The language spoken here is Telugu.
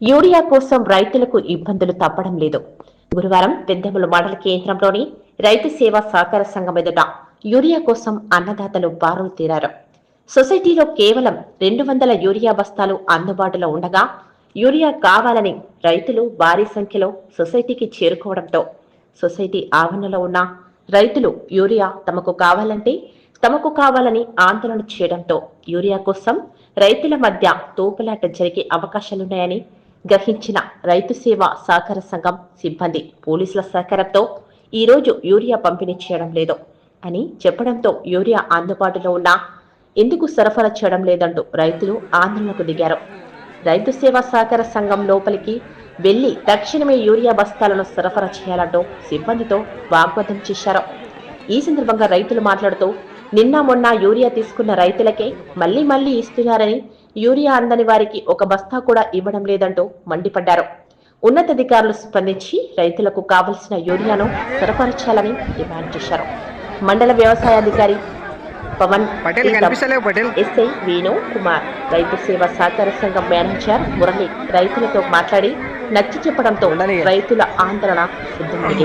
యూరియా కోసం రైతులకు ఇబ్బందులు తప్పడం లేదు. గురువారం పెద్దముల మండల కేంద్రంలోని రైతు సేవా సహకార సంఘం ఎదుట యూరియా కోసం అన్నదాతలు బారులు తీరారు. సొసైటీలో కేవలం రెండు వందల యూరియా బస్తాలు అందుబాటులో ఉండగా యూరియా కావాలని రైతులు భారీ సంఖ్యలో సొసైటీకి చేరుకోవడంతో సొసైటీ ఆవరణలో ఉన్న రైతులు యూరియా తమకు కావాలంటే తమకు కావాలని ఆందోళన చేయడంతో యూరియా కోసం రైతుల మధ్య తోపులాట జరిగే అవకాశాలున్నాయని గ్రహించిన రైతు సేవ సహకార సంఘం సిబ్బంది పోలీసుల సహకారంతో ఈ రోజు యూరియా పంపిణీ చేయడం లేదు అని చెప్పడంతో యూరియా అందుబాటులో ఉన్నా ఎందుకు సరఫరా చేయడం లేదంటూ రైతులు ఆందోళనకు దిగారు. రైతు సేవా సహకార సంఘం లోపలికి వెళ్ళి తక్షణమే యూరియా బస్తాలను సరఫరా చేయాలంటూ సిబ్బందితో వాగ్వాదం చేశారు. ఈ సందర్భంగా రైతులు మాట్లాడుతూ నిన్న మొన్న యూరియా తీసుకున్న రైతులకే మళ్ళీ మళ్ళీ ఇస్తున్నారని యూరియా అందని వారికి ఒక బస్తా కూడా ఇవ్వడం లేదంటూ మండిపడ్డారు. ఉన్నతాధికారులు స్పందించి రైతులకు కావలసిన యూరియాను సరఫరా చేయాలని డిమాండ్ చేశారు. మండల వ్యవసాయాధికారి పవన్ ఎస్ఐ వేణు కుమార్ రైతు సేవా సహకార సంఘం మేనేజర్ మురళి రైతులతో మాట్లాడి నచ్చి చెప్పడంతో. రైతుల ఆందోళన సిద్ధమైంది